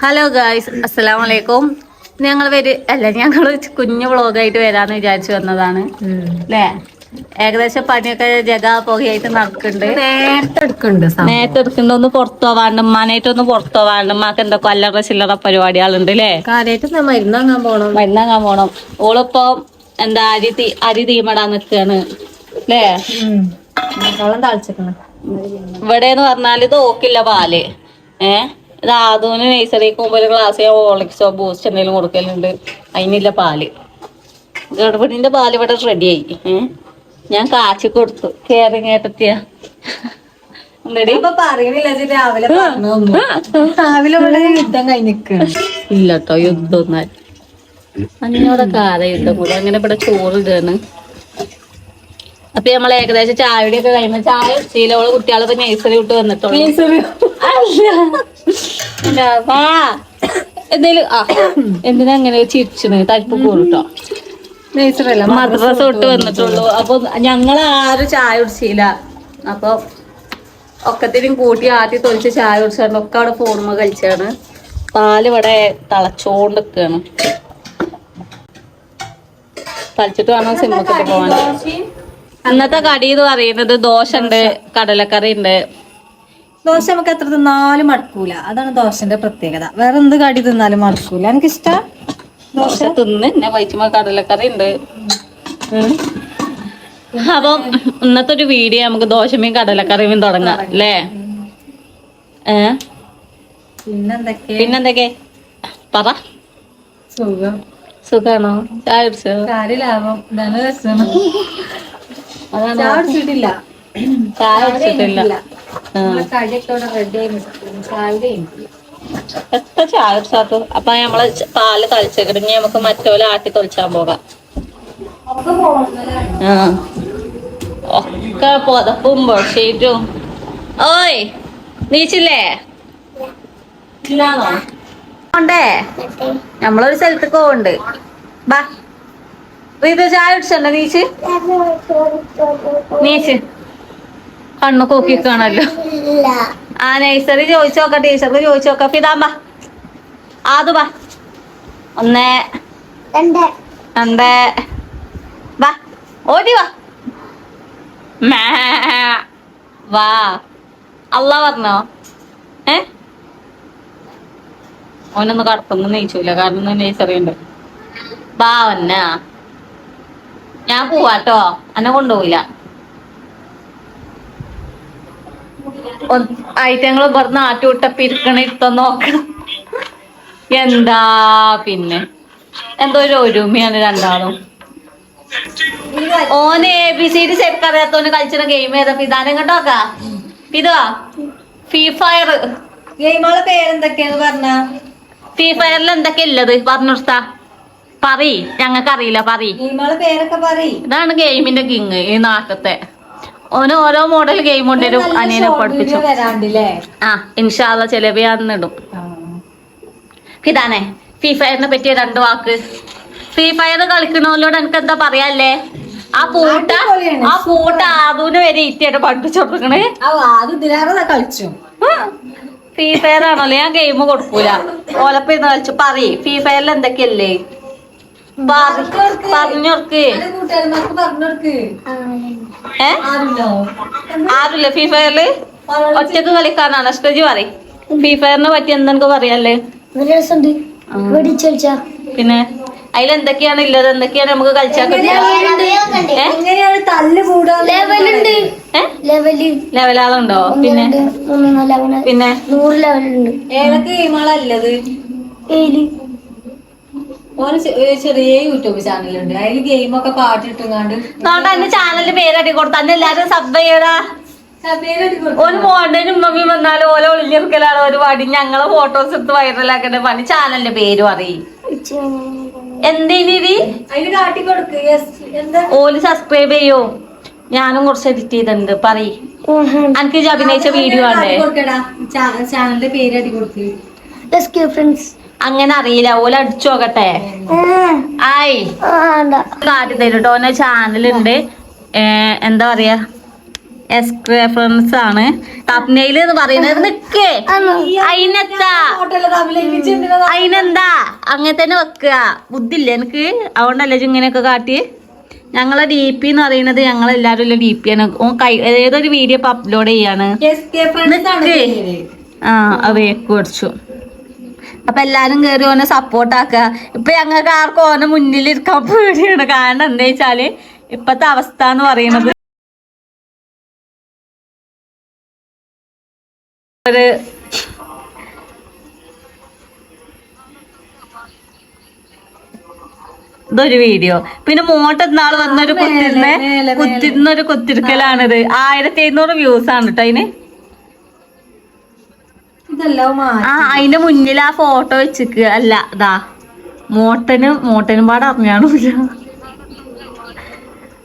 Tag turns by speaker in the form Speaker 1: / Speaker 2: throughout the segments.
Speaker 1: Hello guys അസ്സലാം വലൈക്കും ഞങ്ങൾ വര് അല്ല ഞങ്ങൾ കുഞ്ഞു വ്ളോഗായിട്ട് വരാന്ന് വിചാരിച്ചു വന്നതാണ്. അല്ലേ ഏകദേശം പണിയൊക്കെ ജഗ പുകയായിട്ട് നടക്കുന്നുണ്ട് നേരത്തെടുക്കുന്നുണ്ട് നേരത്തെടുക്കുന്നുണ്ട് ഒന്ന് പുറത്തു പോവാണ്ട്. ഉമ്മാനായിട്ട് ഒന്ന് പുറത്തു പോവാണ്ട്. ഉമ്മാക്ക് എന്തൊക്കെ അല്ലറ ചില്ലറ പരിപാടികളുണ്ട് അല്ലേ
Speaker 2: കാര്യമായിട്ട് മരുന്ന് വാങ്ങാൻ പോണം.
Speaker 1: മരുന്നാങ്ങാൻ പോണം. ഓളിപ്പോ എന്താ അരി തീ അരി തീമടാൻ നിൽക്കാണ് അല്ലേ ഇവിടെ എന്ന് പറഞ്ഞാൽ ഇത് ഓക്കില്ല പാൽ. ഏ? ഇത് ആദൂന് നഴ്സറിക്ക് മുമ്പ് ഒരു ഗ്ലാസ് ഓളിക്സോ ബൂസ്റ്റ് എന്തെങ്കിലും കൊടുക്കലുണ്ട്. അതിനില്ല പാൽ. ഗർഭിണിന്റെ പാൽ ഇവിടെ റെഡിയായി ആയി. ഞാൻ കാച്ചി കൊടുത്തു. കേറിങ്
Speaker 2: കേട്ടെത്തിയ ഇല്ലട്ടോ യുദ്ധം
Speaker 1: എന്നാൽ അഞ്ഞൂടെ കാല യുദ്ധം കൂടെ? അങ്ങനെ ഇവിടെ ചോറ് ഇടാണ് അപ്പൊ നമ്മൾ ഏകദേശം ചായയുടെ ഒക്കെ കഴിയുമ്പോ ചായ ശീലവൾ കുട്ടികളൊക്കെ നേഴ്സറി വിട്ട് വന്നിട്ടുള്ളൂ അല്ല. വാ. എന്തേലും ആ എന്തിനാ അങ്ങനെ ചിരിച്ചത്? തരിപ്പ് കൂട്ടോ മദ്രസ വിട്ട് വന്നിട്ടുള്ളൂ. അപ്പൊ ഞങ്ങൾ ആരും ചായ കുടിച്ചില്ല അപ്പൊ ഒക്കത്തിനും കൂട്ടി ആദ്യം തൊലിച്ച് ചായ കുടിച്ചാണ് ഒക്കെ അവിടെ പോണുമ്പോ കഴിച്ചാണ് പാൽ ഇവിടെ തിളച്ചോണ്ട് നിക്കാണ്. തളിച്ചിട്ട് വേണം സിമ്മക്കിട്ട് പോവാൻ. ഇന്നത്തെ കടി എന്ന് പറയുന്നത് ദോശ. ഉണ്ട് കടലക്കറി ഉണ്ട്
Speaker 2: ദോശ നമുക്ക് എത്ര തിന്നാലും മടക്കൂല. അതാണ് ദോശന്റെ പ്രത്യേകത. വേറെ എന്ത് കടി തിന്നാലും മടക്കൂല. എനിക്ക് ഇഷ്ടം
Speaker 1: ദോശ തിന്ന് എന്നെ വൈച്ചുമ്പോ കടലക്കറി ഉണ്ട്. അപ്പൊ ഇന്നത്തെ ഒരു വീഡിയോ നമുക്ക് ദോശമീൻ കടലക്കറിയും തുടങ്ങാം അല്ലേ? ഏ?
Speaker 2: പിന്നെന്തൊക്കെ?
Speaker 1: പിന്നെന്തൊക്കെ? പറ.
Speaker 2: സുഖം.
Speaker 1: സുഖാണോ? ചായ കുടിച്ചോ?
Speaker 2: കാര്യലാഭം ഇതാണ് രസം.
Speaker 1: അതാണ്
Speaker 2: ചായ കുടിച്ചിട്ടില്ല.
Speaker 1: എത്ര ചായ കുടിച്ചാത്തു? അപ്പൊ നമ്മൾ പാൽ തളിച്ചേക്കിടങ്ങി നമുക്ക് മറ്റോലെ ആട്ടി തൊളിച്ചാൻ പോകാം. ആ. ഒക്കെ പുതപ്പും ബെഡ്ഷീറ്റും. ഓയ് നീച്ചില്ലേ? ഇല്ലാന്നോ? ഉണ്ടേ നമ്മളൊരു സ്ഥലത്തേക്ക് പോവുണ്ട്. ബാ. ഇത് ചായ കുടിച്ചല്ലോ നീച്ച്? നീച്ച്. കണ്ണു കോക്കി കാണല്ലോ ആ നഴ്സറി ചോദിച്ചോക്ക ടീച്ചർക്ക് ചോദിച്ചോക്ക ഫിതാമ്പ ആദു ബാ. ഒന്ന് രണ്ട്. വാ ഓടി വാ. വാ. അല്ല പറഞ്ഞോ. ഏ? ഓനൊന്ന് കടത്തൊന്നും നീച്ചില്ല കാരണം നഴ്സറി ഉണ്ട്. വാ ഒന്ന. ഞാൻ പോവാട്ടോ. അന്നെ കൊണ്ടുപോയില്ല ഐറ്റങ്ങൾ പറഞ്ഞ ആട്ടുവിട്ടപ്പ ഇരിക്കണ ഇട്ട നോക്കണം. എന്താ പിന്നെ? എന്തോ ഒരു ഒരുമയാണ് രണ്ടാളും. ഓന് A B C D safe അറിയാത്തോന് കളിച്ചിട്ട് ഗെയിം ഏതാ? പിതാനം കണ്ടോ ഇതുവാ ഫ്രീ ഫയർ
Speaker 2: ഗെയിമുകളെ പേരെന്തൊക്കെയാന്ന് പറഞ്ഞ?
Speaker 1: ഫ്രീ ഫയറിൽ എന്തൊക്കെ ഉള്ളത് പറഞ്ഞു കൊടുത്താ. പറയ് ഞങ്ങൾക്ക് അറിയില്ല പറയ്
Speaker 2: ഗെയിമുകളെ പേരൊക്കെ പറയ്
Speaker 1: ഇതാണ് ഗെയിമിന്റെ കിങ് ഈ നാട്ടത്തെ ഓന് ഓരോ മോഡൽ ഗെയിം കൊണ്ടുവരും അനിയനെ പഠിപ്പിച്ചു.
Speaker 2: വരാണ്ടില്ലേ?
Speaker 1: ആ ഇൻഷാല്ല ചെലവിടും അന്നിടും ഇതാണേ ഫ്രീ ഫയറിനെ പറ്റിയ രണ്ട് വാക്ക്. ഫ്രീ ഫയർ കളിക്കണോലോട് എനിക്ക് എന്താ പറയാല്ലേ? ആ പൂട്ട ആ പൂട്ട ആദൂന് വരെ ഇറ്റിയായിട്ട് പഠിപ്പിച്ചു കൊടുക്കണേ.
Speaker 2: കളിച്ചു.
Speaker 1: ഫ്രീ ഫയർ ആണല്ലോ ഞാൻ ഗെയിം കൊടുക്കൂല. ഓലപ്പ ഇന്ന് കളിച്ചു. പറയ് ഫ്രീ ഫയറിൽ എന്തൊക്കെയല്ലേ? പറഞ്ഞോർക്ക് ഏ? ആരുല്ല? ഫ്രീ ഫയറിൽ ഒറ്റയ്ക്ക് കളിക്കാനാണ് ഇഷ്ടജി പറയും. ഫ്രീ ഫയറിനെ പറ്റി എന്തെനിക്ക് പറയാല്ലേ? പിന്നെ? അതിലെന്തൊക്കെയാണ് ഇല്ലത്? എന്തൊക്കെയാണ് നമുക്ക് കളിച്ചാൽ ലെവലാളുണ്ടോ? പിന്നെ? പിന്നെ?
Speaker 3: നൂറ് ലെവലുണ്ട്.
Speaker 2: ഏതൊക്കെ ഗെയിമുകളല്ലത് ഓന് ചെറിയ യൂട്യൂബ് ചാനലുണ്ട്. അതിൽ ഗെയിമൊക്കെ പാട്ടിട്ടുങ്ങാണ്ട്
Speaker 1: നോട്ടാ എന്റെ ചാനലിന്റെ പേരടി കൊടുത്തു. അന്നെ എല്ലാരും സബ് ചെയ്യടാ. ഒരു മോണ്ടനും ഉമ്മയും വന്നാലും ഓല ഒളിഞ്ഞിരിക്കലാണ് ഒരു പാടി ഞങ്ങളെ ഫോട്ടോസ് എടുത്ത് വൈറലാക്കേണ്ട പണി ചാനലിന്റെ പേരും അറിയി എന്തേനി
Speaker 2: അതിന് കാട്ടി കൊടുക്ക്. യെസ് എന്താ?
Speaker 1: ഓൽ സബ്സ്ക്രൈബ് ചെയ്യോ? ഞാനും കുറച്ച് എഡിറ്റ് ചെയ്തിട്ടുണ്ട്. പറയ്. എനിക്ക് അഭിനയിച്ച വീഡിയോ ആണ്
Speaker 2: ചാനലിന്റെ പേര് അടി കൊടുക്കേ.
Speaker 3: എസ് കെ ഫ്രണ്ട്സ്
Speaker 1: അങ്ങനെ അറിയില്ല. ഓല അടിച്ചു നോക്കട്ടെ. ആയി. കാട്ടി തരും കേട്ടോ ചാനൽ ചാനലുണ്ട് എന്താ പറയാ? ാണ് ആണ് എന്ന് പറയുന്നത് നിക്ക്. അയിനെത്താ അതിനെന്താ അങ്ങനെ തന്നെ വെക്കുക. ബുദ്ധില്ല എനിക്ക് അതുകൊണ്ടല്ലേ ഇങ്ങനെയൊക്കെ കാട്ടി ഞങ്ങളെ ഡി പി എന്ന് പറയുന്നത് ഞങ്ങൾ ഞങ്ങളെല്ലാരും ഉള്ള ഡി പി ആണ്. കൈ ഏതൊരു വീഡിയോ ഇപ്പൊ അപ്ലോഡ് ചെയ്യാണ്. ആ അവയൊക്കെ കുറച്ചു അപ്പൊ എല്ലാരും കേറി ഓനെ സപ്പോർട്ട് ആക്കുക. ഇപ്പൊ ഞങ്ങൾക്ക് ആർക്കും ഓനെ മുന്നിൽ ഇരിക്കാൻ പേടിയാണ്. കാരണം എന്താ വെച്ചാൽ ഇപ്പത്തെ അവസ്ഥ എന്ന് പറയുന്നത് ഒരു ഇതൊരു വീഡിയോ പിന്നെ മോട്ട് നാൾ വന്നൊരു കുത്തിരുന്ന കുത്തിരുന്നൊരു കുത്തിരിക്കലാണിത്. ആയിരത്തി എഴുന്നൂറ് വ്യൂസ് ആണ് കേട്ടോ അതിന് ആ അതിന്റെ മുന്നിൽ ആ ഫോട്ടോ വെച്ചിക്ക്. അല്ല ഇതാ മോട്ടനും മോട്ടനും പാടെ അറിഞ്ഞാണില്ല.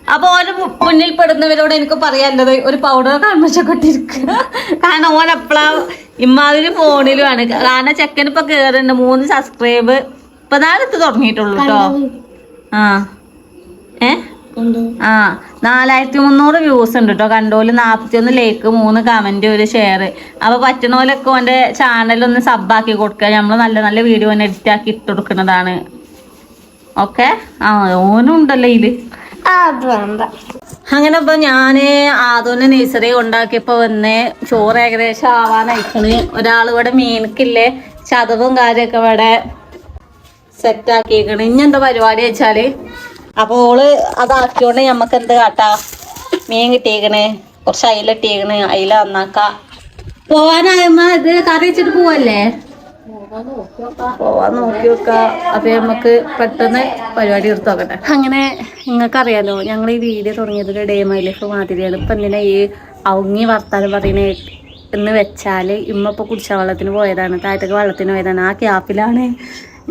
Speaker 1: അപ്പൊ ഓന് മുന്നിൽ പെടുന്നവരോട് എനിക്ക് പറയാനുള്ളത് ഒരു പൗഡർ കൺമശക്കൊട്ടിരിക്കുക കാരണം ഓൻ എപ്പോഴാ ഇമ്മാതിരി ഫോണിലുമാണ് കാരണം ചെക്കൻ ഇപ്പൊ കേറുന്നുണ്ട് മൂന്ന് സബ്സ്ക്രൈബ് ഇപ്പൊ നാളത്ത് തുടങ്ങിയിട്ടുള്ളൂ കേട്ടോ ആ. ഏ? ആ നാലായിരത്തി മുന്നൂറ് വ്യൂസ് ഉണ്ട് കേട്ടോ കണ്ടോൽ നാൽപ്പത്തി ഒന്ന് ലേക്ക് മൂന്ന് കമന്റ് ഒരു ഷെയർ അപ്പൊ പറ്റണ പോലൊക്കെ ഓന്റെ ചാനൽ ഒന്ന് സബ്ബാക്കി കൊടുക്കുക നമ്മൾ നല്ല നല്ല വീഡിയോ ഒന്ന് എഡിറ്റ് ആക്കി ഇട്ട് കൊടുക്കുന്നതാണ്. ഓക്കെ ആ ഓനും ഉണ്ടല്ലോ
Speaker 3: ഇതിൽ. വേണ്ട.
Speaker 1: അങ്ങനെ ഇപ്പൊ ഞാൻ ആദോനെ നേഴ്സറി ഉണ്ടാക്കിയപ്പോ വന്ന്. ചോറ് ഏകദേശം ആവാനായിക്കണ്. ഒരാൾ ഇവിടെ മീനക്കില്ലേ ചതവും കാര്യമൊക്കെ ഇവിടെ സെറ്റ് ആക്കിയേക്കണ്. ഇനി എന്താ പരിപാടി വെച്ചാൽ? അപ്പൊ ഓൾ അതാക്കിയോണ്ട് ഞമ്മക്ക് എന്ത് കാട്ടാ? മീൻ കിട്ടിയേക്കണ്. കുറച്ച് അയില ഇട്ടിയേക്കണ് അയില നന്നാക്ക. പോവാനായമ്മ ഇത് കറി വെച്ചിട്ട് പോവല്ലേ? പോവാൻ നോക്കി വെക്ക. അപ്പൊ നമുക്ക് പെട്ടെന്ന് പരിപാടി എടുത്തു നോക്കട്ടെ. അങ്ങനെ നിങ്ങൾക്കറിയാലോ ഞങ്ങൾ ഈ വീഡിയോ തുടങ്ങിയത് ഒരു ഡേ മൈ ലൈഫ് മാതിരിയാണ്. ഇപ്പൊ എന്തിനാ ഈ ഔങ്ങി വർത്താനം പറയുന്ന എന്ന് വെച്ചാൽ ഇമ്മ ഇപ്പൊ കുടിച്ച വെള്ളത്തിന് പോയതാണ്. താഴത്തേക്ക് വെള്ളത്തിന് പോയതാണ്. ആ ക്യാപ്പിലാണ്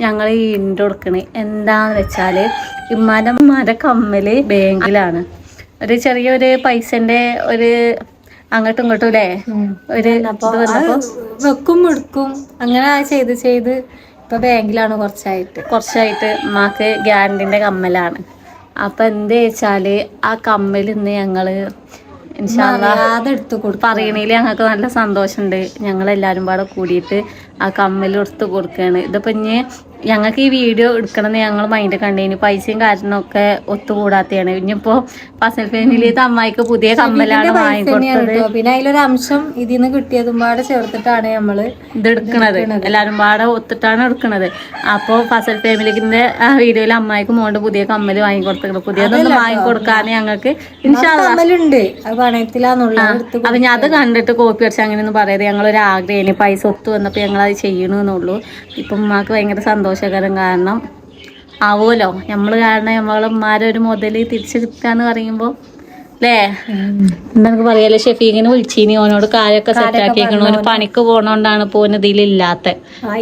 Speaker 1: ഞങ്ങൾ ഈ ഇൻട്രോ കൊടുക്കണേ എന്താന്ന് വെച്ചാൽ ഇമ്മാന്റെ ഉമ്മാന്റെ കമ്മൽ ബാങ്കിലാണ്. ഒരു ചെറിയൊരു പൈസന്റെ ഒരു അങ്ങോട്ടും ഇങ്ങോട്ടും അല്ലേ ഒരു
Speaker 2: വെക്കും എടുക്കും അങ്ങനെ ചെയ്ത് ചെയ്ത് ഇപ്പൊ ബാങ്കിലാണ് കുറച്ചായിട്ട്.
Speaker 1: കുറച്ചായിട്ട് ഉമ്മാക്ക് ഗ്യാരണ്ടിന്റെ കമ്മലാണ്. അപ്പൊ എന്ത് വെച്ചാൽ ആ കമ്മലിന്ന്
Speaker 2: ഞങ്ങൾ എടുത്തു കൊടുക്കും
Speaker 1: പറയണേൽ ഞങ്ങൾക്ക് നല്ല സന്തോഷമുണ്ട്. ഞങ്ങൾ എല്ലാവരും പാടെ കൂടിയിട്ട് ആ കമ്മൽ എടുത്ത് കൊടുക്കുകയാണ്. ഇതിപ്പോ ഇനി ഞങ്ങൾക്ക് ഈ വീഡിയോ എടുക്കണമെന്ന് ഞങ്ങൾ മൈൻഡ് കണ്ടേനു പൈസയും കാര്യങ്ങളൊക്കെ ഒത്തുകൂടാത്തെയാണ് ഇനിയിപ്പോ ഫസൽ ഫാമിലിത്തെ അമ്മായിക്ക് പുതിയ കമ്മലാണ് വാങ്ങിക്കൊടുത്തത്.
Speaker 2: പിന്നെ അതിലൊരു അംശം ഇതിന്ന് കിട്ടിയതും പാടെ ചേർത്തിട്ടാണ് നമ്മൾ
Speaker 1: ഇത് എടുക്കണത്. എല്ലാരും പാടെ ഒത്തിട്ടാണ് എടുക്കണത്. അപ്പൊ ഫസൽ ഫാമിലിന്റെ വീഡിയോയിൽ അമ്മായിക്ക് മോണ്ട് പുതിയ കമ്മൽ വാങ്ങിക്കൊടുത്തത് പുതിയതൊന്നും വാങ്ങിക്കൊടുക്കാൻ ഞങ്ങൾക്ക് അപ്പൊ ഞാൻ അത് കണ്ടിട്ട് കോപ്പി അടിച്ച് അങ്ങനെയൊന്നും പറയാതെ ഞങ്ങളൊരു ആഗ്രഹം പൈസ ഒത്തു വന്നപ്പോ ഞങ്ങൾ അത് ചെയ്യണമെന്നുള്ളൂ ഇപ്പൊ ഉമ്മാക്ക് ഭയങ്കര സന്തോഷകരം കാരണം ആവുമല്ലോ. നമ്മൾ കാരണം നമ്മളെ ഒരു മുതൽ തിരിച്ചു എന്ന് പറയുമ്പോൾ അല്ലേ നമുക്ക് പറയാലോ? ഷെഫീഖിനെ വിളിച്ചീനി. ഓനോട് കാര്യമൊക്കെ സെറ്റ് ആക്കിയേക്കണു. ഓന് പണിക്ക് പോണോണ്ടാണ് ഇപ്പൊ ഇതിലില്ലാത്ത.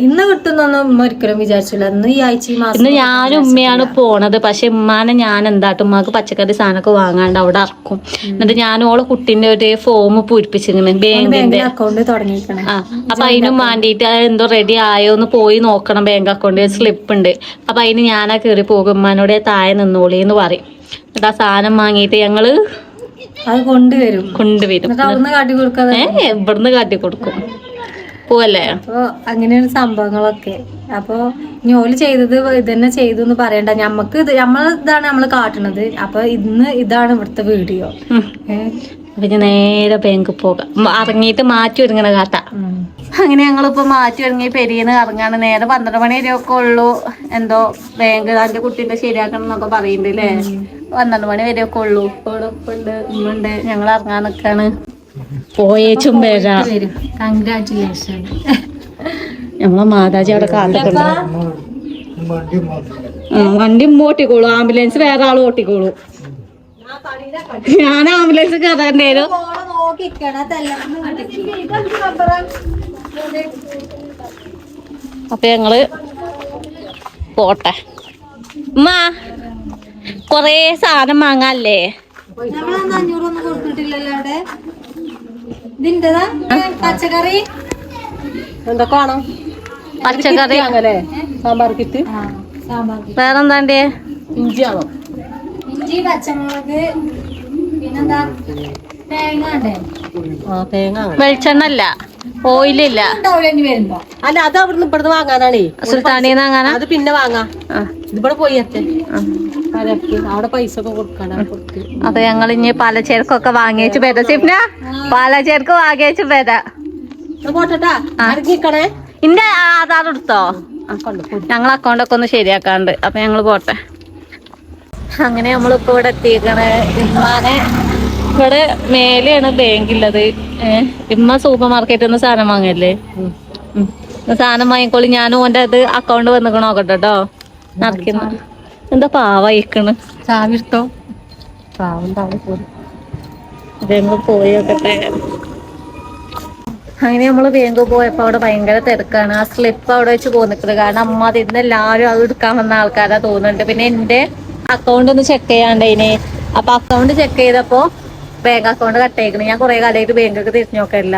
Speaker 2: ഇന്ന് കിട്ടുന്നൊന്നും ഒരിക്കലും വിചാരിച്ചില്ല. ഇന്ന് ഈ ആഴ്ച
Speaker 1: ഇന്ന് ഞാനും ഉമ്മയാണ് പോണത്. പക്ഷെ ഉമ്മാനെ ഞാൻ എന്താട്ടും ഉമ്മാക്ക് പച്ചക്കറി സാധനമൊക്കെ വാങ്ങാണ്ട് അവിടെ ഇറക്കും. എന്നിട്ട് ഞാൻ ഓളെ കുട്ടീന്റെ ഒരു ഫോം പൂരിപ്പിച്ചിങ്ങനെ ബാങ്കിന്റെ.
Speaker 2: അക്കൗണ്ട് തുടങ്ങിയിരിക്കണം.
Speaker 1: അപ്പൊ അതിനും വേണ്ടിയിട്ട് അത് എന്തോ റെഡി ആയോ എന്ന് പോയി നോക്കണം ബാങ്ക് അക്കൗണ്ട് സ്ലിപ്പ് ഉണ്ട്. അപ്പൊ അതിന് ഞാനാ കേറി പോകും. ഉമ്മാനോടെ താഴെ നിന്നോളി എന്ന് പറയും. എന്നിട്ട് ആ സാധനം വാങ്ങിയിട്ട് ഞങ്ങൾ
Speaker 2: അത് കൊണ്ടുവരും.
Speaker 1: കൊണ്ടുവരും.
Speaker 2: കാട്ടി കൊടുക്കാതെ
Speaker 1: ഇവിടുന്ന് കാട്ടി കൊടുക്കും. പോവല്ലേ?
Speaker 2: അപ്പൊ അങ്ങനെയാണ് സംഭവങ്ങളൊക്കെ. അപ്പൊ ഞോൽ ചെയ്തത് ഇതന്നെ ചെയ്തു എന്ന് പറയണ്ട. ഞമ്മക്ക് ഇത് നമ്മളെ ഇതാണ് നമ്മൾ കാട്ടണത്. അപ്പൊ ഇന്ന് ഇതാണ് ഇവിടുത്തെ വീഡിയോ.
Speaker 1: പിന്നെ നേരെ ബാങ്ക് പോകാം. ഇറങ്ങിയിട്ട് മാറ്റി ഒരുങ്ങണ കാട്ട. അങ്ങനെ ഞങ്ങളിപ്പോ മാറ്റി ഒരുങ്ങി പെരിയെന്ന് ഇറങ്ങാണ്. നേരെ പന്ത്രണ്ട് മണി വരെയൊക്കെ ഉള്ളൂ. എന്തോ ബാങ്ക് അതിന്റെ കുട്ടീന്റെ ശരിയാക്കണം എന്നൊക്കെ പറയുന്നുണ്ട് അല്ലേ പന്ത്രണ്ട് മണി വരെ ഉള്ളൂ. ഉള്ളു ഇവിടെ ഉപ്പുണ്ട് ഉമ്മുണ്ട് ഞങ്ങൾ ഇറങ്ങാൻ നിക്കാണ്. പോയേച്ചും വരാ.
Speaker 2: കൺഗ്രാറ്റുലേഷൻ
Speaker 1: ഞമ്മളെ മാതാജി അവിടെ കാത്തിട്ടുണ്ട് വണ്ടി ഉമ്മ ഓട്ടിക്കോളൂ. ആംബുലൻസ് വേറെ ആൾ ഓട്ടിക്കോളൂ. ഞാൻ ആംബുലൻസ് കയറേണ്ടേരും അപ്പൊ ഞങ്ങൾ പോട്ടെ. ഉമ്മ. കൊറേ സാധനം വാങ്ങാല്ലേ?
Speaker 2: അഞ്ഞൂറൊന്നും കൊടുത്തിട്ടില്ലല്ലോ അവിടെ? ഇതിന്റെതാ പച്ചക്കറി?
Speaker 1: പച്ചക്കറി?
Speaker 2: സാമ്പാർ കിറ്റ്?
Speaker 1: വേറെന്താണ്ടേ?
Speaker 2: ഇഞ്ചി ആണോ ഇഞ്ചി പച്ചമുളക് പിന്നെന്താ? തേങ്ങ
Speaker 4: അങ്ങനെ.
Speaker 1: വെളിച്ചെണ്ണ അല്ല. ഓയിലില്ല.
Speaker 4: അല്ല അത് അവിടുന്ന് ഇവിടുന്ന് വാങ്ങാനാണേ.
Speaker 1: സുൽത്താനിന്ന് വാങ്ങാനാ?
Speaker 4: അത് പിന്നെ വാങ്ങാ.
Speaker 1: ആ,
Speaker 4: ഇതിവിടെ പോയി അവിടെ പൈസ ഒക്കെ കൊടുക്കാനാ കൊടുത്ത്.
Speaker 1: അപ്പൊ ഞങ്ങൾ ഇനി പലചരക്കൊക്കെ വാങ്ങിയച്ചു പേരാ സിപ്ന പലചരക്ക് വാങ്ങിയച്ചു വരാം
Speaker 4: പോട്ടെട്ടാ. അടങ്ങിക്കണേ
Speaker 1: ഇന്റെ ആധാർ എടുത്തോ? ഞങ്ങൾ അക്കൗണ്ട് ഒക്കെ ഒന്ന് ശരിയാക്കാണ്ട്. അപ്പൊ ഞങ്ങൾ പോട്ടെ. അങ്ങനെ നമ്മളിപ്പോ ഇവിടെ എത്തിയേക്കണേ. ഇവിടെ മേലെയാണ് ബാങ്ക് ഉള്ളത് ഏഹ് ഇമ്മ സൂപ്പർ മാർക്കറ്റിൽ നിന്ന് സാധനം വാങ്ങല്ലേ. സാധനം വാങ്ങിക്കോളി. ഞാൻ ഓന്റെ അത് അക്കൗണ്ട് വന്നിക്കണ. നോക്കട്ടെ കേട്ടോ നടക്കുന്നു. എന്താ പാവയിക്കണ്
Speaker 4: ചാവിട്ടോ ചാവുണ്ടാവും പോയി.
Speaker 1: നോക്കട്ടെ. അങ്ങനെ നമ്മൾ ബാങ്ക് പോയപ്പോ അവിടെ ഭയങ്കര തിരക്കാണ്. ആ സ്ലിപ്പ് അവിടെ വെച്ച് പോന്നിക്കുന്നത് കാരണം അമ്മ അതിന്ന് എല്ലാരും അത് എടുക്കാൻ വന്ന ആൾക്കാരാ തോന്നുന്നുണ്ട്. പിന്നെ എന്റെ അക്കൗണ്ട് ഒന്ന് ചെക്ക് ചെയ്യാണ്ടേനെ അപ്പൊ അക്കൗണ്ട് ചെക്ക് ചെയ്തപ്പോ ബാങ്ക് അക്കൗണ്ട് കട്ട് ആയിക്കണ് ഞാൻ കുറെ കാലമായിട്ട് ബാങ്കൊക്കെ തിരിഞ്ഞു നോക്കാറില്ല.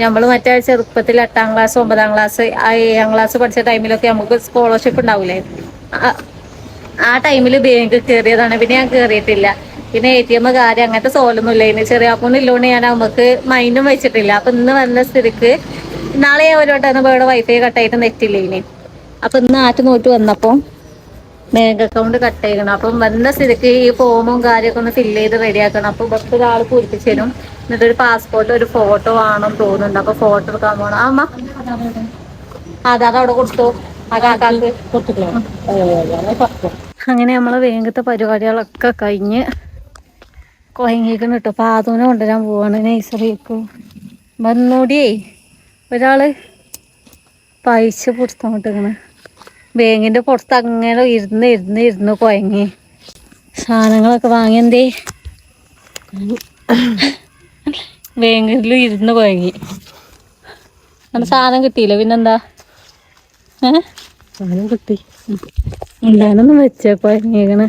Speaker 1: നമ്മൾ മറ്റേ ചെറുപ്പത്തിൽ എട്ടാം ക്ലാസ് ഒമ്പതാം ക്ലാസ് ആ ഏഴാം ക്ലാസ് പഠിച്ച ടൈമിലൊക്കെ നമുക്ക് സ്കോളർഷിപ്പ് ഉണ്ടാവില്ലേ ആ- ടൈമിൽ ബാങ്ക് കയറിയതാണ് പിന്നെ ഞാൻ കയറിയിട്ടില്ല പിന്നെ എ ടി എം കാര്യം അങ്ങനത്തെ സോലൊന്നും ഇല്ല ഇനി ചെറിയ അക്കൗണ്ട് ഇല്ലോണ്ട് ഞാൻ നമുക്ക് മൈൻഡും വെച്ചിട്ടില്ല. അപ്പൊ ഇന്ന് വന്ന സ്ഥിതിക്ക് നാളെ ഒരു വട്ടം ഇവിടെ വൈഫൈ കട്ടായിട്ട് നെറ്റില്ല ഇനി അപ്പൊ ഇന്ന് ആറ്റ് നോട്ട് വന്നപ്പോ ബാങ്ക് അക്കൗണ്ട് കട്ട് ചെയ്യണം. അപ്പം വന്ന സ്ഥിതിക്ക് ഈ ഫോമും കാര്യമൊക്കെ ഒന്ന് ഫില്ല് ചെയ്ത് റെഡിയാക്കണം അപ്പൊ ഇവിടുത്തെ ഒരാൾ പൂരിപ്പിച്ചു തരും. എന്നിട്ട് ഒരു പാസ്പോർട്ട് ഒരു ഫോട്ടോ ആണെന്ന് തോന്നുന്നുണ്ട്. അപ്പൊ ഫോട്ടോ എടുക്കാൻ പോണം. അമ്മ. ആധാർ അവിടെ കൊടുത്തു? അങ്ങനെ നമ്മളെ വേഗത്തെ പരിപാടികളൊക്കെ കഴിഞ്ഞ് കൊയങ്ങിക്കണം കേട്ടോ ആദൂനെ കൊണ്ടുവരാൻ പോവാണ്. നൈസറിയൊക്കെ വന്നൂടിയേ. ഒരാൾ പൈസ പുറത്തങ്ങോട്ടിങ്ങനെ ബാങ്കിന്റെ പുറത്ത് അങ്ങനെ ഇരുന്ന് ഇരുന്ന് ഇരുന്ന് കുഴങ്ങി സാധനങ്ങളൊക്കെ വാങ്ങിയെന്തേ? ബാങ്കിൽ ഇരുന്ന് കുഴങ്ങി അങ്ങനെ സാധനം കിട്ടിയില്ല? പിന്നെന്താ?
Speaker 4: സാധനം കിട്ടി.
Speaker 1: ഉണ്ടാനൊന്നും വെച്ചേക്കോ ഇങ്ങനെ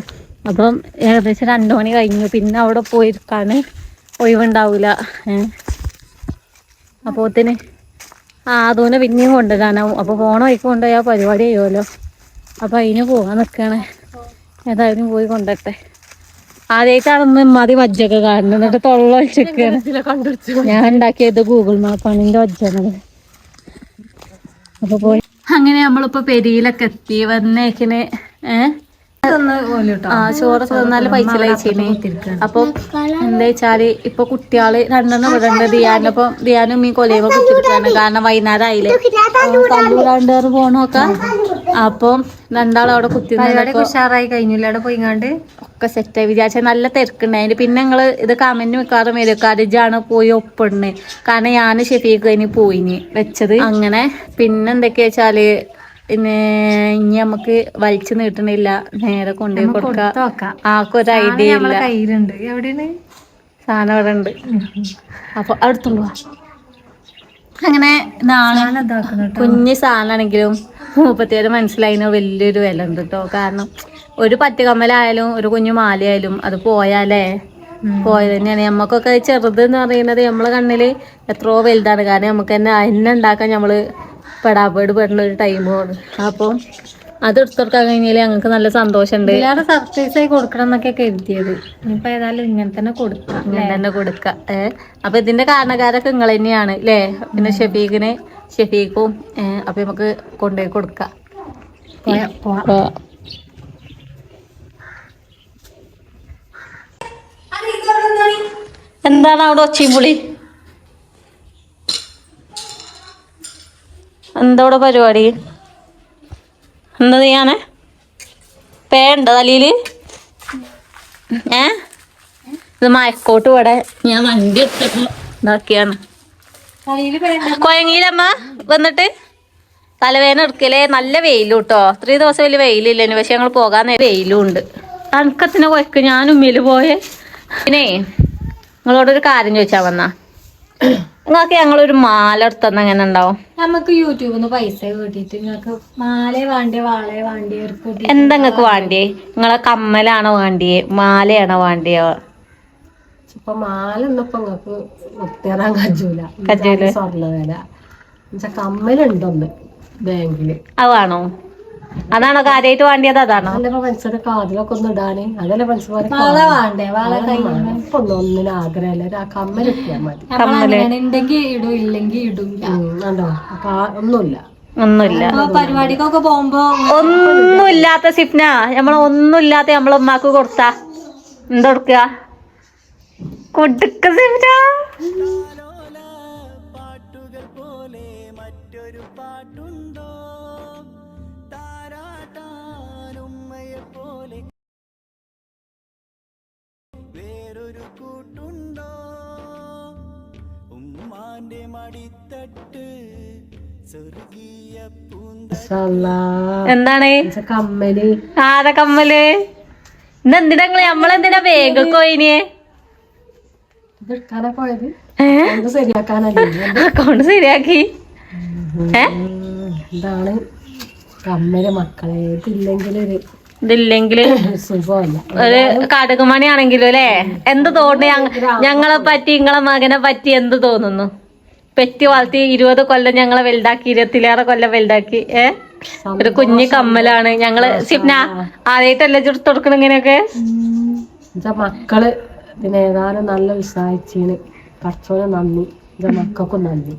Speaker 1: അപ്പം ഏകദേശം രണ്ടു മണി കഴിഞ്ഞു. പിന്നെ അവിടെ പോയിരിക്കാന് ഒഴിവുണ്ടാവൂല. ഏഹ് അപ്പോത്തിന് ആദൂനെ പിന്നെയും കൊണ്ടുവരാനാവും അപ്പൊ പോണ വഴിക്ക് കൊണ്ടുപോയാൽ പരിപാടി ചെയ്യുമല്ലോ അപ്പൊ അതിന് പോകാൻ നിൽക്കണേ ഏതായാലും പോയി കൊണ്ടട്ടെ ആദ്യമായിട്ടാണ് മതി വജ്ജൊക്കെ കാണുന്നത്. എന്നിട്ട്
Speaker 4: തൊള്ളൊഴിച്ചൊക്കെയാണ്
Speaker 1: ഞാൻ ഉണ്ടാക്കിയത് ഗൂഗിൾ മാപ്പാണ് എന്റെ വജ്ജാണത് അപ്പൊ പോയി. അങ്ങനെ നമ്മളിപ്പോ പെരിയിലൊക്കെ എത്തി വന്നേക്കിന്. ഏഹ് ആ ചോറൊക്കെ തന്നാൽ പൈസ അപ്പൊ എന്താ വെച്ചാൽ ഇപ്പൊ കുട്ടികൾ രണ്ടെണ്ണം വിടണ്ട ദിയാനപ്പം ദിയാനും ഈ കൊലയൊക്കെ കുത്തിരിക്കാണ് കാരണം വൈകുന്നേരം ആയില്ലേ കല്ലൂരാണ്ട് പോണൊക്കെ അപ്പം രണ്ടാളും അവിടെ കുത്തി
Speaker 2: ഉഷാറായി കഴിഞ്ഞില്ല അവിടെ പോയിങ്ങാണ്ട്?
Speaker 1: ഒക്കെ സെറ്റായി വിചാരിച്ച നല്ല തിരക്കുണ്ടായിന് പിന്നെ ഞങ്ങൾ ഇത് കമന്റ് മിക്കാറും വരും പോയി ഒപ്പിടുന്നത് കാരണം ഞാൻ ഷെഫീക്ക് കഴിഞ്ഞ് പോയിന് വെച്ചത്. അങ്ങനെ? പിന്നെ എന്തൊക്കെയാ വെച്ചാൽ പിന്നെ ഇനി നമുക്ക് വലിച്ചു നീട്ടണില്ല. നേരെ കൊണ്ടുപോയി കൊടുക്കാം. ആക്കൊരു ഐഡിയ ഇല്ല.
Speaker 2: നമ്മളെ കയ്യിലുണ്ട്. എവിടെയാണ്?
Speaker 1: സാധനം അവിടെ ഉണ്ട്. അപ്പൊ അടുത്തുള്ളൂ അങ്ങനെ നാളെ കുഞ്ഞ് സാധനമാണെങ്കിലും മുപ്പത്തിയേഴ് മനസ്സിലായതിന് വലിയൊരു വില ഉണ്ട് കേട്ടോ. കാരണം ഒരു പറ്റുകമ്മലായാലും ഒരു കുഞ്ഞു മാലയായാലും അത് പോയാലേ പോയത് തന്നെയാണ്. നമ്മക്കൊക്കെ ചെറുത് എന്ന് പറയുന്നത് നമ്മളെ കണ്ണിൽ എത്രയോ വലുതാണ്. കാരണം നമുക്ക് തന്നെ അതിനെ ഉണ്ടാക്കാൻ നമ്മൾ പെടാപ്പേട് പെടുന്ന ഒരു ടൈമാണ് അപ്പം അത് എടുത്തെടുക്കാൻ കഴിഞ്ഞാൽ ഞങ്ങൾക്ക് നല്ല സന്തോഷമുണ്ട്.
Speaker 2: എല്ലാവരും സർപ്രൈസ് ആയി കൊടുക്കണം എന്നൊക്കെ കരുതിയത്. ഇനിയിപ്പോ ഏതായാലും ഇങ്ങനെ തന്നെ കൊടുക്കാം
Speaker 1: ഇങ്ങനെ തന്നെ കൊടുക്ക. ഏഹ് അപ്പൊ ഇതിന്റെ കാരണക്കാരൊക്കെ നിങ്ങൾ തന്നെയാണ് അല്ലേ? പിന്നെ ഷെഫീഖിന് ഷെഫീഖും ഏഹ് അപ്പൊ നമുക്ക് കൊണ്ടുപോയി കൊടുക്കാം. എന്താണ് അവിടെ ഒച്ചയും പുളി എന്താ അവിടെ പരിപാടി? എന്താ ചെയ്യാനെ പേണ്ട തലയിൽ? ഏ? ഇത് മയക്കോട്ട് ഇവിടെ ഞാൻ വണ്ടി എടുത്തപ്പോ ഇതാക്കിയാണ്. കൊയങ്ങിയിലമ്മ വന്നിട്ട്? തലവേദന എടുക്കലേ നല്ല വെയിലും കേട്ടോ ഇത്രയും ദിവസം വലിയ വെയിലില്ലേനു പക്ഷെ ഞങ്ങൾ പോകാൻ നേരം വെയിലും ഉണ്ട് തണുക്കത്തിന് കൊയക്ക്. ഞാൻ ഉമ്മയിൽ പോയേ. പിന്നെ നിങ്ങളോടൊരു കാര്യം ചോദിച്ചാ വന്നാ. നിങ്ങൾക്ക് ഞങ്ങളൊരു മാല എടുത്തന്ന എങ്ങനെ ഉണ്ടാവും?
Speaker 2: നമുക്ക് യൂട്യൂബിൽ നിന്ന് പൈസ കിട്ടിയിട്ട് നിങ്ങൾക്ക് മാല വേണ്ടേ വാളെ വേണ്ടേ
Speaker 1: എന്താ നിങ്ങൾക്ക് വേണ്ടിയേ നിങ്ങളെ കമ്മലാണോ വേണ്ടിയേ മാലയാണോ വേണ്ടിയോ
Speaker 4: ഇപ്പൊ മാല ഒന്നിപ്പോ നിങ്ങൾക്ക് ഒത്തേറാൻ കജൂല
Speaker 1: കജൂല
Speaker 4: സ്വർണ വില. കമ്മലുണ്ടൊന്ന് ബാങ്കിൽ.
Speaker 1: അത് വേണോ? അതാണോ കാര്യമായിട്ട് വേണ്ടിയത്? അതാണോ?
Speaker 4: കാതിലൊക്കെ ഒന്ന് ഇടാന്. അതല്ലേ മനുഷ്യന്മാരെ
Speaker 2: വള വേണ്ടേ? വള കൈ
Speaker 4: ഒന്നിനും ആഗ്രഹമില്ല. മതി.
Speaker 2: ഉണ്ടെങ്കിൽ ഇടും ഇല്ലെങ്കിൽ
Speaker 4: ഒന്നുമില്ല.
Speaker 1: ഒന്നുമില്ല.
Speaker 2: അപ്പൊ പരിപാടിക്കൊക്കെ പോകുമ്പോ
Speaker 1: ഒന്നുമില്ലാത്ത സിപ്ന നമ്മൾ ഒന്നുമില്ലാത്ത നമ്മളെ ഉമ്മാക്ക് കൊടുത്ത. എന്തൊടുക്ക കൊടുക്ക? സിപ്ന
Speaker 4: മാഷാല്ലാ.
Speaker 1: എന്താണ്?
Speaker 4: ഇജ്ജ കമ്മൽ.
Speaker 1: ആരെ കമ്മൽ. ഇന്നെന്തിനാ നിങ്ങൾ? നമ്മളെന്തിനാ വേഗം കോയിനിയെ? അക്കൗണ്ട് ശരിയാക്കി.
Speaker 4: ഇതാണ് കമ്മൽ മക്കളെ. ഇതില്ലെങ്കിൽ സുഖമല്ല.
Speaker 1: ഒരു കടുകുമണി ആണെങ്കിലും അല്ലേ? എന്ത് തോന്നുന്നു? ഞങ്ങളെ പറ്റി നിങ്ങളെ മകനെ പറ്റി എന്ത് തോന്നുന്നു? പെറ്റി വളർത്തി ഇരുപത് കൊല്ലം ഞങ്ങളെ വലുതാക്കി ഇരുപത്തിലേറെ കൊല്ലം വലുതാക്കി. ഏ? ഒരു കുഞ്ഞു കമ്മലാണ്. ഞങ്ങൾ സിപ്ന ആദ്യമായിട്ടല്ലേ ചുടുത്ത് കൊടുക്കണം ഇങ്ങനെയൊക്കെ
Speaker 4: മക്കൾ പിന്നെ ഏതാനും നല്ല വിസാരിച്ചീന്. കർച്ചോന് നന്ദി. മക്കൾക്കും നന്ദി.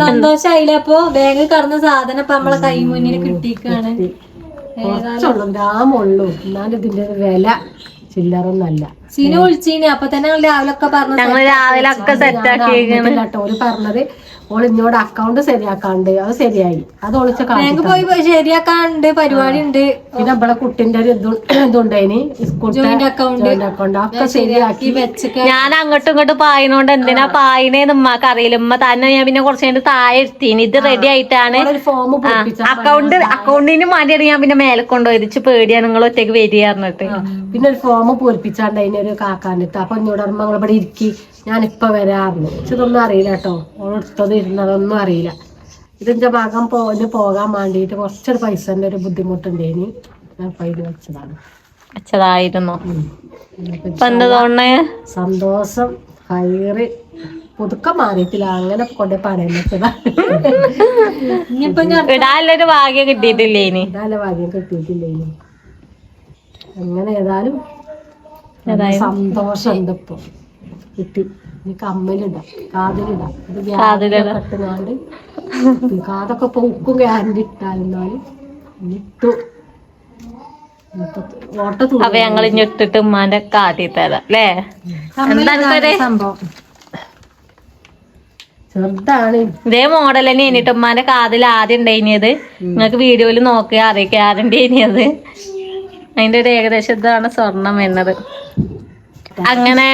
Speaker 2: സന്തോഷായില്ല? അപ്പൊ വേഗം കടന്ന സാധനം ഇപ്പൊ നമ്മളെ കൈ മുന്നിൽ കിട്ടിക്കാണ്.
Speaker 4: കുറച്ചുള്ളൂ. ഗ്രാമുള്ളൂ എന്നാലും ഇതിന്റെ വില ചില്ലറൊന്നല്ല
Speaker 2: സീന വിളിച്ചീനി. അപ്പൊ തന്നെ രാവിലെ ഒക്കെ പറഞ്ഞു
Speaker 1: രാവിലെ ഒക്കെ സെറ്റ് ആക്കി
Speaker 4: കേട്ടോ ഓര് പറഞ്ഞത് ഓൾ ഇന്നോട് അക്കൗണ്ട് ശരിയാക്കാണ്ട്. അത് ശരിയായി. അത് ഒളിച്ച
Speaker 2: ബാങ്ക് പോയി പോയി ശരിയാക്കാണ്ട് പരിപാടി ഉണ്ട്.
Speaker 4: പിന്നെ നമ്മളെ കുട്ടിന്റെ ഒരു ഇതുണ്ട് ഇതുണ്ടായിനി. സ്കൂൾ
Speaker 2: ജോയിന്റ് അക്കൗണ്ട്
Speaker 4: അക്കൗണ്ട് ഒക്കെ ശരിയാക്കി.
Speaker 1: ഞാൻ അങ്ങോട്ടും ഇങ്ങോട്ടും പായനോണ്ട് എന്തിനാ പായനെ ഉമ്മക്ക് അറിയില്ല. ഉമ്മ തന്നെ ഞാൻ പിന്നെ കുറച്ച് കഴിഞ്ഞ് താഴെ എത്തിന് ഇത് റെഡി ആയിട്ടാണ്.
Speaker 4: ഒരു ഫോം പൂരിപ്പിച്ച
Speaker 1: അക്കൗണ്ട് അക്കൗണ്ടിന് മാറ്റിയാണ് ഞാൻ പിന്നെ മേലെ കൊണ്ടുപോയിരിച്ച് പേടിയാണ്. നിങ്ങൾ ഒറ്റയ്ക്ക് വരിക പറഞ്ഞിട്ട്.
Speaker 4: പിന്നെ ഒരു ഫോം പൂരിപ്പിച്ചാണ്ട് അതിനൊരു കാക്കാനിട്ട് അപ്പൊ എന്നോട് നിങ്ങൾ ഇവിടെ ഇരിക്കി. ഞാൻ ഇപ്പൊ വരാറുണ്ട് ഇതൊന്നും അറിയില്ല കേട്ടോ. ഓളെടുത്തത് ഇരുന്നതൊന്നും അറിയില്ല. ഇതിന്റെ ഭാഗം പോന് പോകാൻ വേണ്ടിയിട്ട് കുറച്ചൊരു പൈസന്റെ ഒരു ബുദ്ധിമുട്ടുണ്ട് ഇനി ഇത് വെച്ചതാണ്.
Speaker 1: വെച്ചതായിരുന്നു.
Speaker 4: സന്തോഷം ഹൈറ് പുതുക്കം മാറിയിട്ടില്ല. അങ്ങനെ കൊണ്ട് പണയം
Speaker 2: വെച്ചതാണ്
Speaker 1: ഇടാനൊരു ഭാഗ്യം കിട്ടിയിട്ടില്ലേ ഇനി
Speaker 4: ഭാഗ്യം കിട്ടിയിട്ടില്ലേ ഇനി അങ്ങനെ ഏതായാലും സന്തോഷം ഉണ്ട് ഇപ്പൊ. കിട്ടി ഇനി കമ്മലിടാം കാതിലിടാം. ഇത്
Speaker 1: കാതിലിടാം.
Speaker 4: ഇട്ടുകാണ്ട് കാതൊക്കെ പൊക്കും ഗ്യാരണ്ടി ഇട്ടാലും ഇട്ടു.
Speaker 1: അപ്പൊ ഞങ്ങൾ ഇനി ഇട്ടിട്ട് ഉമ്മാന്റെ കാട്ടി തരാം അല്ലേ? എന്താണ്
Speaker 2: സംഭവം?
Speaker 4: ചെറുതാണ്.
Speaker 1: ഇതേ മോഡൽ തന്നെ ഇനിട്ട് ഉമ്മാന്റെ കാതിൽ ആദ്യം ഉണ്ടായിനിയത് നിങ്ങൾക്ക് വീഡിയോയിൽ നോക്കുക അറിയിക്കാറുണ്ട് ഇനിയത്. അതിന്റെ ഒരു ഏകദേശം ഇതാണ് സ്വർണം വരുന്നത്. അങ്ങനെ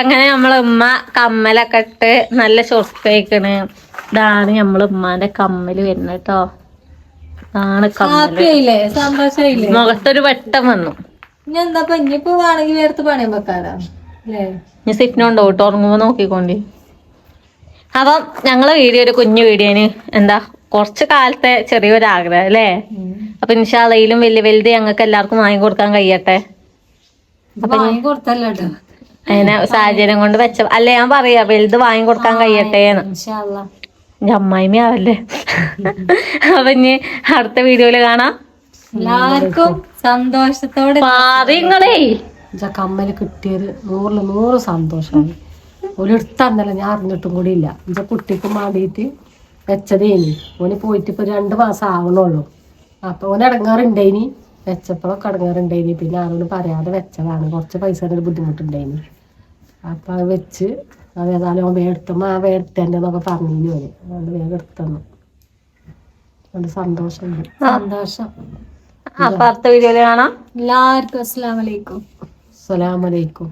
Speaker 1: അങ്ങനെ നമ്മളെ ഉമ്മ കമ്മലൊക്കെ ഇട്ട് നല്ല ചൊറുപ്പേക്കണ് ഇതാണ് നമ്മളെ ഉമ്മാന്റെ കമ്മൽ വരുന്നത് കേട്ടോ ഇതാണ്
Speaker 2: കമ്മൽ. സന്തോഷായില്ലേ?
Speaker 1: മുഖത്തൊരു വെട്ടം വന്നു.
Speaker 2: ഇനി എന്താ ഇപ്പൊ ഇനിയിപ്പോ വേണമെങ്കിൽ വേർത്ത് പണയം വെക്കാലോ? അല്ലേ?
Speaker 1: ഇനി സിറ്റിനുണ്ടോ? കേട്ടോ ഉറങ്ങുമ്പോ നോക്കിക്കോണ്ടി. അപ്പം ഞങ്ങളെ വീഡിയോ ഒരു കുഞ്ഞു വീഡിയോന് എന്താ കുറച്ച് കാലത്തെ ചെറിയൊരു ആഗ്രഹം അല്ലേ? അപ്പൊ ഇൻഷാളയിലും വലിയ വലുത് ഞങ്ങൾക്ക് എല്ലാവർക്കും വാങ്ങി കൊടുക്കാൻ കഴിയട്ടെ.
Speaker 2: വാങ്ങി കൊടുത്തല്ലോ കേട്ടോ
Speaker 1: അങ്ങനെ സാഹചര്യം കൊണ്ട് വെച്ച അല്ല ഞാൻ പറയാ വലുത് വാങ്ങി കൊടുക്കാൻ കഴിയട്ടെ എന്ന് ആവല്ലേ? അപ്പൊ ഇനി അടുത്ത വീഡിയോയിൽ കാണാം.
Speaker 2: എല്ലാവർക്കും സന്തോഷത്തോടെ
Speaker 1: പാറിങ്ങളേ
Speaker 4: കമ്മൽ കിട്ടിയത് നൂറിൽ നൂറ് സന്തോഷമാണ് ഒരിടത്തന്നല്ല ഞാൻ അറിഞ്ഞിട്ടും കൂടി ഇല്ല. എന്റെ കുട്ടിക്കും വേണ്ടിയിട്ട് വെച്ചതേനി. ഓന് പോയിട്ട് ഇപ്പൊ രണ്ട് മാസം ആവണുള്ളൂ. അപ്പൊ ഓന് ഇടങ്ങാറുണ്ടേനി വെച്ചപ്പോഴൊക്കെ ഇടങ്ങാറുണ്ടേനി പിന്നെ ആരോട് പറയാതെ വെച്ചതാണ്. കുറച്ച് പൈസയുടെ ഒരു ബുദ്ധിമുട്ടുണ്ടായിനി. അപ്പൊ അത് വെച്ച് അത് ഏതായാലും അവൻ വേടുത്തമ്മ ആ വേടുത്തേന്റെ എന്നൊക്കെ പറഞ്ഞു അവർ. അതുകൊണ്ട് വേഗം എടുത്തന്നു. അതുകൊണ്ട് സന്തോഷമുണ്ട്.
Speaker 2: സന്തോഷം.
Speaker 1: അപ്പൊ അസ്സാം വലൈക്കും
Speaker 2: എല്ലാവർക്കും
Speaker 4: അസ്സലാമലൈക്കും.